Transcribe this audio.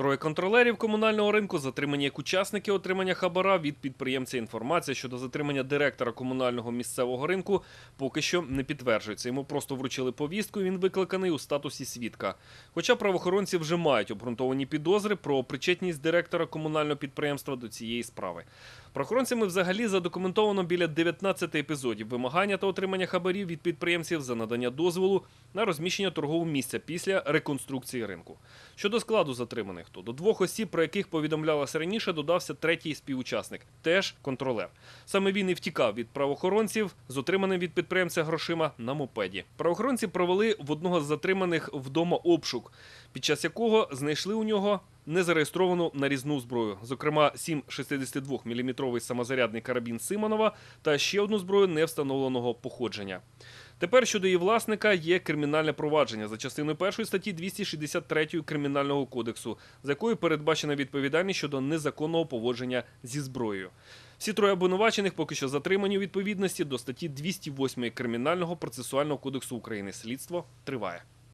Троє контролерів комунального ринку затримані як учасники отримання хабара від підприємця. Інформація щодо затримання директора комунального місцевого ринку поки що не підтверджується. Йому просто вручили повістку. Він викликаний у статусі свідка. Хоча правоохоронці вже мають обґрунтовані підозри про причетність директора комунального підприємства до цієї справи. Правоохоронцями взагалі задокументовано біля 19 епізодів вимагання та отримання хабарів від підприємців за надання дозволу на розміщення торгового місця після реконструкції ринку. Щодо складу затриманих, то до двох осіб, про яких повідомлялося раніше, додався третій співучасник, теж контролер. Саме він і втікав від правоохоронців з отриманим від підприємця грошима на мопеді. Правоохоронці провели в одного з затриманих вдома обшук, під час якого знайшли у нього незареєстровану нарізну зброю, зокрема 7 62-мм самозарядний карабін Симонова та ще одну зброю невстановленого походження. Тепер щодо її власника є кримінальне провадження за частиною першої статті 263 Кримінального кодексу, за якою передбачена відповідальність щодо незаконного поводження зі зброєю. Всі троє обвинувачених поки що затримані у відповідності до статті 208 Кримінального процесуального кодексу України. Слідство триває.